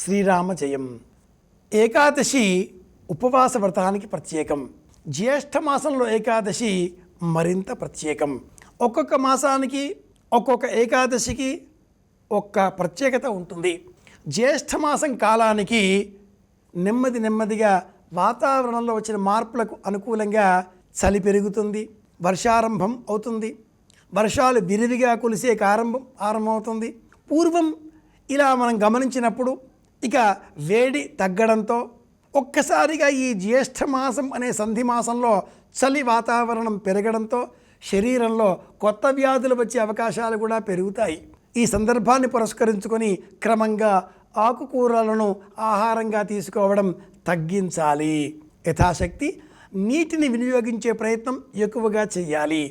శ్రీరామ జయం ఏకాదశి ఉపవాస వ్రతానికి ప్రత్యేకం. జ్యేష్ఠ మాసంలో ఏకాదశి మరింత ప్రత్యేకం. ఒక్కొక్క మాసానికి ఒక్కొక్క ఏకాదశికి ఒక్క ప్రత్యేకత ఉంటుంది. జ్యేష్ఠ మాసం కాలానికి నెమ్మది నెమ్మదిగా వాతావరణంలో వచ్చిన మార్పులకు అనుకూలంగా చలి పెరుగుతుంది వర్షారంభం అవుతుంది. వర్షాలు విరివిగా కులిసే ఆరంభం ఆరంభమవుతుంది. పూర్వం ఇలా మనం గమనించినప్పుడు ఇక వేడి తగ్గడంతో ఒక్కసారిగా ఈ జ్యేష్ఠ మాసం అనే సంధి మాసంలో చలి వాతావరణం పెరగడంతో శరీరంలో కొత్త వ్యాధులు వచ్చే అవకాశాలు కూడా పెరుగుతాయి. ఈ సందర్భాన్ని పురస్కరించుకొని క్రమంగా ఆకుకూరలను ఆహారంగా తీసుకోవడం తగ్గించాలి. యథాశక్తి నీటిని వినియోగించే ప్రయత్నం ఎక్కువగా చేయాలి.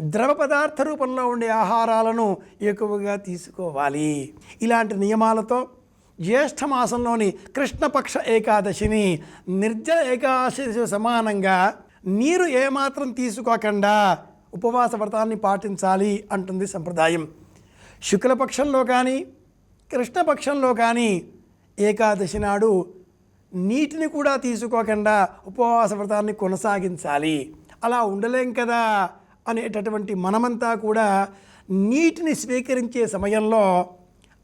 ద్రవ పదార్థ రూపంలో ఉండే ఆహారాలను ఎక్కువగా తీసుకోవాలి. ఇలాంటి నియమాలతో జ్యేష్ఠ మాసంలోని కృష్ణపక్ష ఏకాదశిని నిర్జల ఏకాదశి సమానంగా నీరు ఏమాత్రం తీసుకోకుండా ఉపవాస వ్రతాన్ని పాటించాలి అంటుంది సంప్రదాయం. శుక్లపక్షంలో కానీ కృష్ణపక్షంలో కానీ ఏకాదశి నాడు నీటిని కూడా తీసుకోకుండా ఉపవాస వ్రతాన్ని కొనసాగించాలి. అలా ఉండలేం కదా అనేటటువంటి మనమంతా కూడా నీటిని స్వీకరించే సమయంలో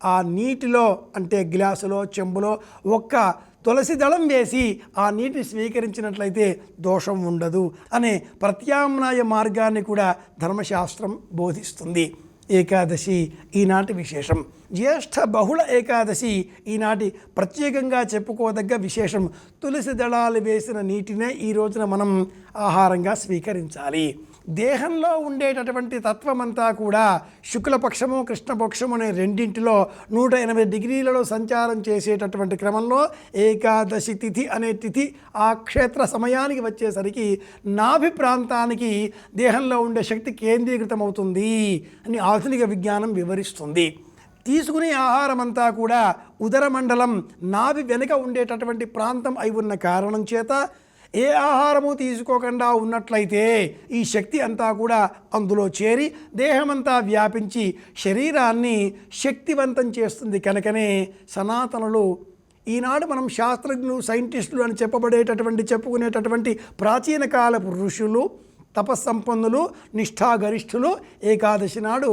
ఆ నీటిలో అంటే గ్లాసులో చెంబులో ఒక్క తులసి దళం వేసి ఆ నీటిని స్వీకరించినట్లయితే దోషం ఉండదు అనే ప్రత్యామ్నాయ మార్గాన్ని కూడా ధర్మశాస్త్రం బోధిస్తుంది. ఏకాదశి ఈనాటి విశేషం. జ్యేష్ఠ బహుళ ఏకాదశి ఈనాటి ప్రత్యేకంగా చెప్పుకోదగ్గ విశేషం. తులసి దళాలు వేసిన నీటినే ఈ రోజున మనం ఆహారంగా స్వీకరించాలి. దేహంలో ఉండేటటువంటి తత్వమంతా కూడా శుక్లపక్షము కృష్ణపక్షము అనే రెండింటిలో నూట ఎనభై డిగ్రీలలో సంచారం చేసేటటువంటి క్రమంలో ఏకాదశి తిథి అనే తిథి ఆ క్షేత్ర సమయానికి వచ్చేసరికి నాభి ప్రాంతానికి దేహంలో ఉండే శక్తి కేంద్రీకృతమవుతుంది అని ఆధునిక విజ్ఞానం వివరిస్తుంది. తీసుకునే ఆహారం అంతా కూడా ఉదర మండలం నాభి వెనుక ఉండేటటువంటి ప్రాంతం అయి ఉన్న కారణం చేత ఏ ఆహారము తీసుకోకుండా ఉన్నట్లయితే ఈ శక్తి అంతా కూడా అందులో చేరి దేహమంతా వ్యాపించి శరీరాన్ని శక్తివంతం చేస్తుంది కనుకనే సనాతనులు ఈనాడు మనం శాస్త్రజ్ఞులు సైంటిస్టులు అని చెప్పబడేటటువంటి చెప్పుకునేటటువంటి ప్రాచీన కాలపు ఋషులు తపస్సంపన్నులు నిష్ఠాగరిష్ఠులు ఏకాదశి నాడు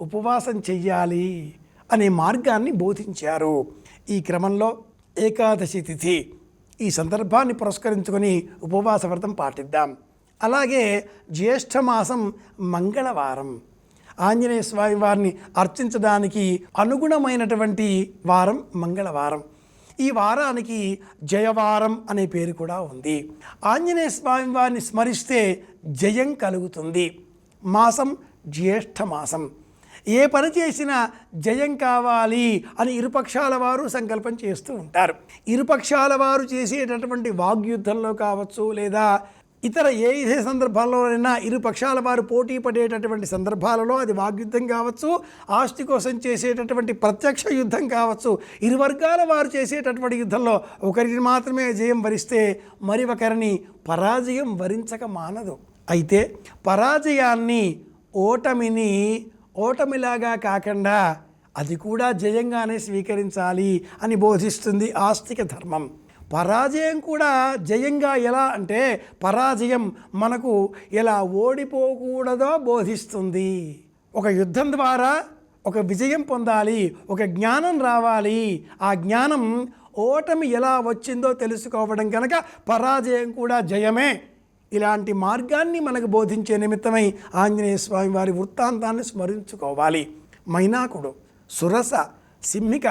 ఉపవాసం చెయ్యాలి అనే మార్గాన్ని బోధించారు. ఈ క్రమంలో ఏకాదశి తిథి ఈ సందర్భాన్ని పురస్కరించుకొని ఉపవాస వ్రతం పాటిద్దాం. అలాగే జ్యేష్ఠమాసం మంగళవారం. ఆంజనేయ స్వామి వారిని అర్చించడానికి అనుగుణమైనటువంటి వారం మంగళవారం. ఈ వారానికి జయవారం అనే పేరు కూడా ఉంది. ఆంజనేయ స్వామి వారిని స్మరిస్తే జయం కలుగుతుంది. మాసం జ్యేష్ఠ మాసం ఏ పని చేసినా జయం కావాలి అని ఇరుపక్షాల వారు సంకల్పం చేస్తూ ఉంటారు. ఇరుపక్షాల వారు చేసేటటువంటి వాగ్యుద్ధంలో కావచ్చు లేదా ఇతర ఏ ఇదే సందర్భాల్లోనైనా ఇరు పక్షాల వారు పోటీ పడేటటువంటి సందర్భాలలో అది వాగ్యుద్ధం కావచ్చు ఆస్తి కోసం చేసేటటువంటి ప్రత్యక్ష యుద్ధం కావచ్చు ఇరు వర్గాల వారు చేసేటటువంటి యుద్ధంలో ఒకరిని మాత్రమే జయం వరిస్తే మరి ఒకరిని పరాజయం వరించక మానదు. అయితే పరాజయాన్ని ఓటమిని ఓటమిలాగా కాకుండా అది కూడా జయంగానే స్వీకరించాలి అని బోధిస్తుంది ఆస్తిక ధర్మం. పరాజయం కూడా జయంగా ఎలా అంటే పరాజయం మనకు ఎలా ఓడిపోకూడదో బోధిస్తుంది. ఒక యుద్ధం ద్వారా ఒక విజయం పొందాలి ఒక జ్ఞానం రావాలి. ఆ జ్ఞానం ఓటమి ఎలా వచ్చిందో తెలుసుకోవడం కనుక పరాజయం కూడా జయమే. ఇలాంటి మార్గాన్ని మనకు బోధించే నిమిత్తమై ఆంజనేయ స్వామి వారి వృత్తాంతాన్ని స్మరించుకోవాలి. మైనాకుడు సురస సింహిక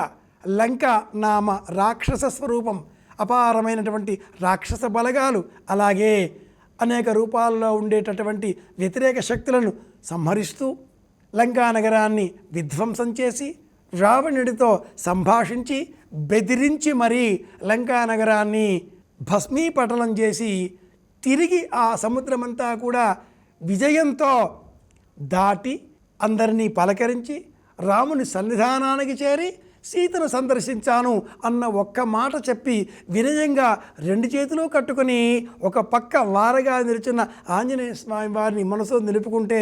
లంక నామ రాక్షస స్వరూపం అపారమైనటువంటి రాక్షస బలగాలు అలాగే అనేక రూపాల్లో ఉండేటటువంటి వ్యతిరేక శక్తులను సంహరిస్తూ లంకా నగరాన్ని విధ్వంసం చేసి రావణుడితో సంభాషించి బెదిరించి మరీ లంకా నగరాన్ని భస్మీపటలం చేసి తిరిగి ఆ సముద్రమంతా కూడా విజయంతో దాటి అందరినీ పలకరించి రాముని సన్నిధానానికి చేరి సీతను సందర్శించాను అన్న ఒక్క మాట చెప్పి వినయంగా రెండు చేతులు కట్టుకొని ఒక పక్క వారగా నిలిచిన ఆంజనేయ స్వామి వారిని మనసులో నిలుపుకుంటే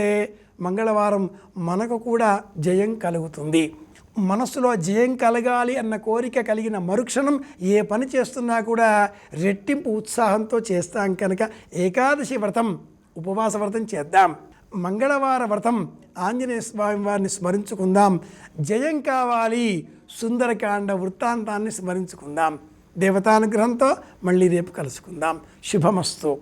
మంగళవారం మనకు కూడా జయం కలుగుతుంది. మనసులో జయం కలగాలి అన్న కోరిక కలిగిన మరుక్షణం ఏ పని చేస్తున్నా కూడా రెట్టింపు ఉత్సాహంతో చేస్తాం కనుక ఏకాదశి వ్రతం ఉపవాస వ్రతం చేద్దాం. మంగళవార వ్రతం ఆంజనేయ స్వామి వారిని స్మరించుకుందాం. జయం కావాలి సుందరకాండ వృత్తాంతాన్ని స్మరించుకుందాం. దేవతానుగ్రహంతో మళ్ళీ రేపు కలుసుకుందాం. శుభమస్తు.